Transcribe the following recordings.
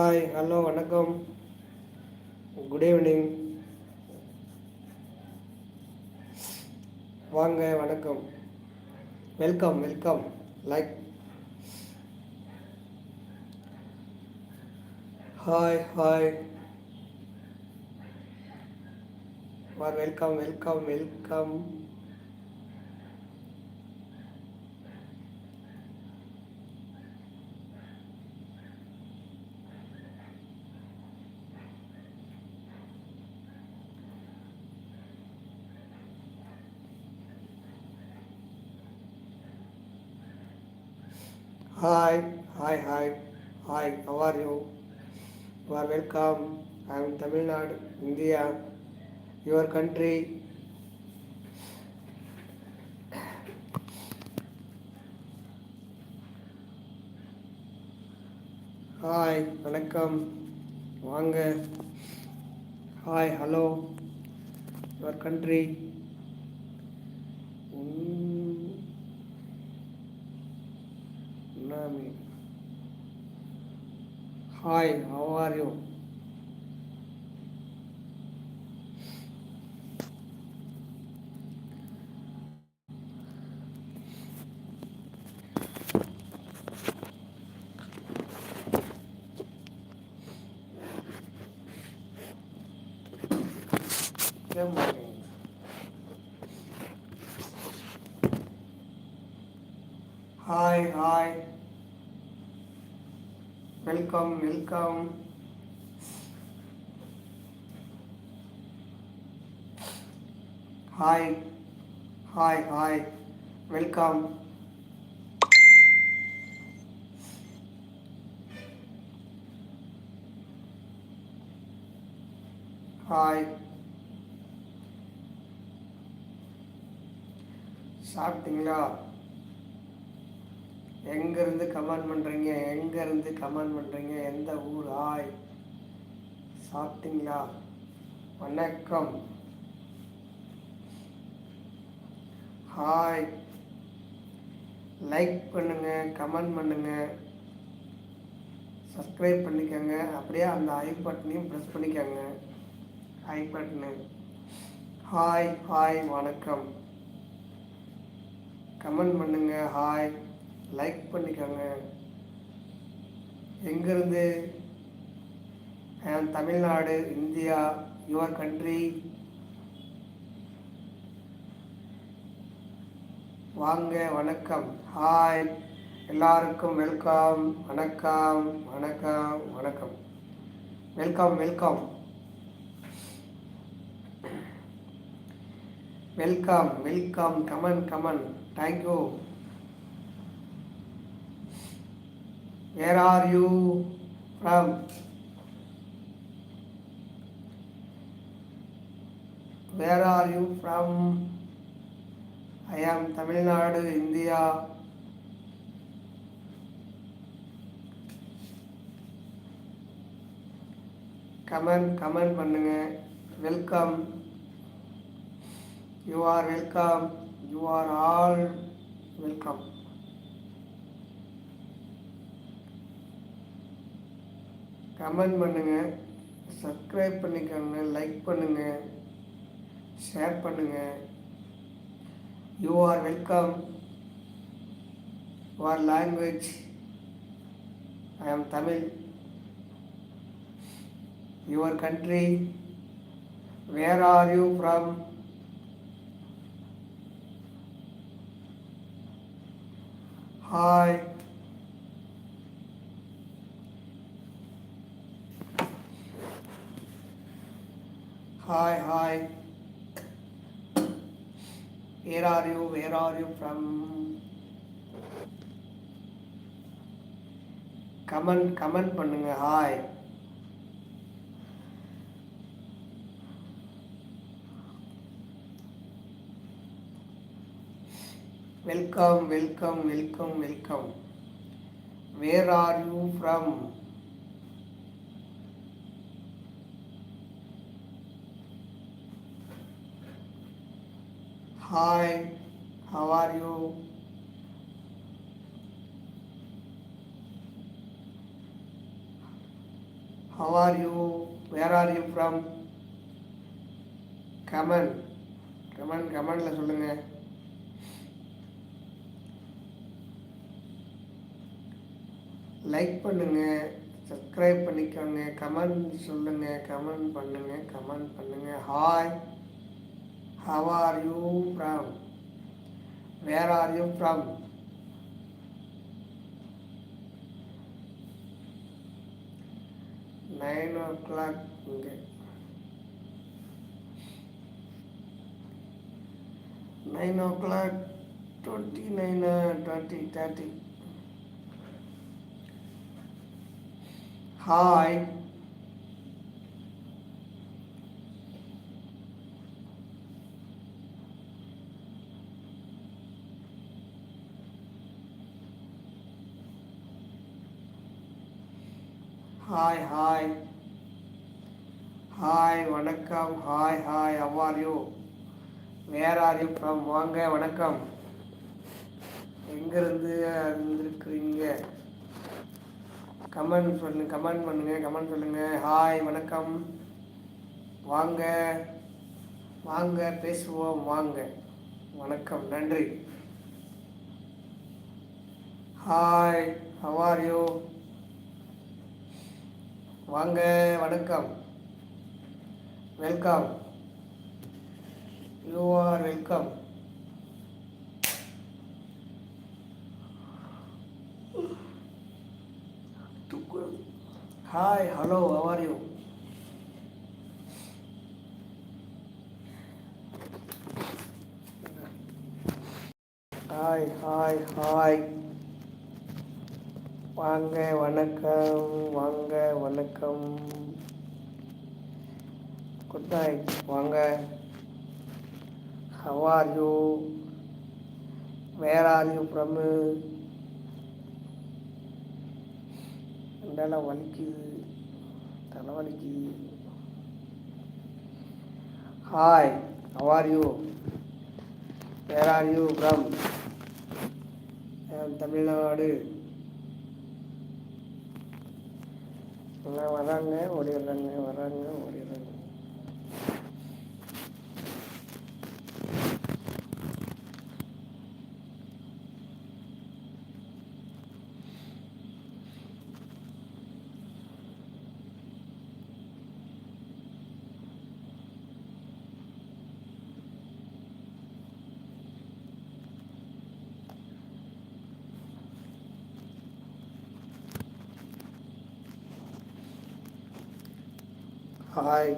Hi hello வணக்கம். Good evening வாங்க வணக்கம். Welcome welcome like hi hi war welcome welcome welcome Hi, hi, hi, hi, how are you? You are welcome. I am Tamil Nadu, India, your country. Hi வணக்கம் வாங்க hi hello your country me. Hi, how are you? Don't. Welcome, welcome. Hi, hi, hi. Welcome. Hi சாப்பிட்டீங்களா எங்கேருந்து comment பண்ணுறீங்க எங்கேருந்து comment பண்ணுறீங்க எந்த ஊர்? Hi சாப்பிட்டீங்களா? வணக்கம். ஹாய். லைக் பண்ணுங்கள் கமெண்ட் பண்ணுங்க. சப்ஸ்கிரைப் பண்ணிக்கோங்க. அப்படியே அந்த ஐ பட்டனையும் ப்ரெஸ் பண்ணிக்கோங்க. I button. ஹாய் ஹாய் வணக்கம். கமெண்ட் பண்ணுங்க. ஹாய். லைக் பண்ணிக்கோங்க. எங்கேருந்து? தமிழ்நாடு இந்தியா யுவர் கண்ட்ரி வாங்க வணக்கம். ஹாய் எல்லாருக்கும் வெல்கம் வணக்கம் வணக்கம் வணக்கம். Welcome welcome welcome welcome come on come on thank you where are you from where are you from I am Tamil Nadu India comment comment பண்ணுங்க. Welcome you are welcome you are all welcome comment பண்ணுங்கள் subscribe பண்ணிக்கோங்க like பண்ணுங்கள் share பண்ணுங்கள் you are welcome your language I am Tamil your country where are you from hi hi hi where are you where are you from comment comment பண்ணுங்க. Hi welcome welcome welcome welcome where are you from hi how are you How are you? Where are you from? Comment comment கமெண்டில் சொல்லுங்கள் like பண்ணுங்கள் subscribe பண்ணிக்கோங்க. Comment சொல்லுங்கள் comment பண்ணுங்கள் comment பண்ணுங்கள் hi how are you from where are you from nine o'clock. Okay. nine o'clock twenty nine uh, twenty thirty. Hi. Hi hi hi வணக்கம். Hi hi how are you where are you from வாங்க வணக்கம். எங்கேருந்து இருந்திருக்கிறீங்க comment சொல்லு comment பண்ணுங்க comment சொல்லுங்க. Hi வணக்கம். வாங்க. வாங்க பேசுவோம். வாங்க. வணக்கம் நன்றி. ஹாய் ஹவ் ஆர் யூ வாங்க வணக்கம். Welcome you are welcome hi hello how you hi hi hi வாங்க வணக்கம் வாங்க வணக்கம். குட் நைட் வாங்க. How are you where are you from உடலாம் வலிக்குது தலைவலிக்குது hi how are you where are you from Tamil Nadu நான் வராங்க ஓடிடுறாங்க வராங்க ஓடிடுறாங்க hi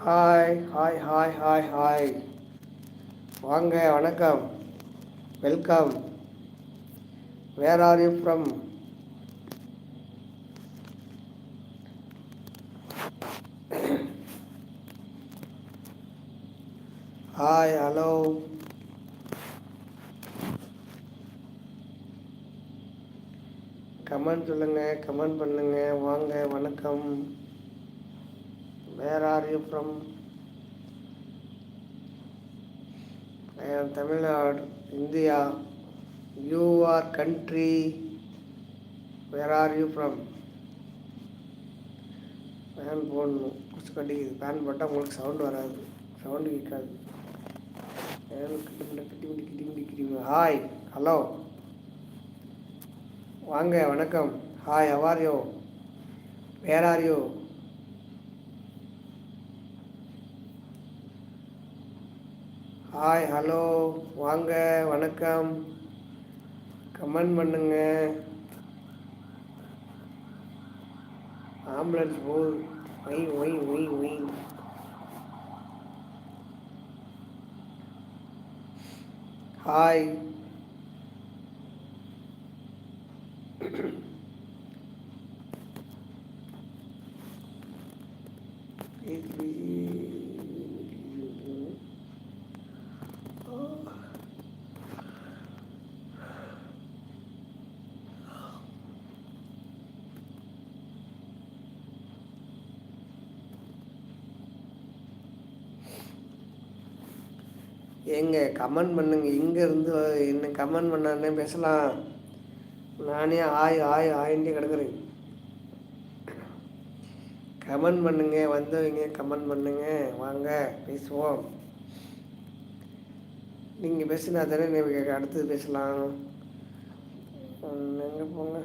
hi hi hi hi hi வாங்க வணக்கம் welcome where are you from hi hello comment சொல்லுங்கள் comment பண்ணுங்கள் வாங்க வணக்கம். Where are you from Tamil Nadu India you are country where are you from fan போடணும். குச்சி கட்டிக்குது. ஃபேன் போட்டால் உங்களுக்கு சவுண்டு வராது. சவுண்டு கேட்காது. ஃபேன் கிட்டி கிட்டி கிட்டி கிட்டி கிட்டி ஹாய் ஹலோ வாங்க. வணக்கம். Hi how are you where are you hi hello வாங்க வணக்கம். கமெண்ட் பண்ணுங்க. ஆம்புலன்ஸ் போல். ஒய் ஒய் ஒய் ஒய் ஹாய் ஏங்க கமெண்ட் பண்ணுங்க. இங்கேருந்து என்ன கமெண்ட் பண்ணானே பேசலாம். நானே ஆய் ஆய் ஆயின்ட்டே கிடக்குறேன். கமெண்ட் பண்ணுங்க வந்தவங்க கமெண்ட் பண்ணுங்க. வாங்க பேசுவோம். நீங்கள் பேசினா தானே அடுத்தது பேசலாம். எங்கே போங்க?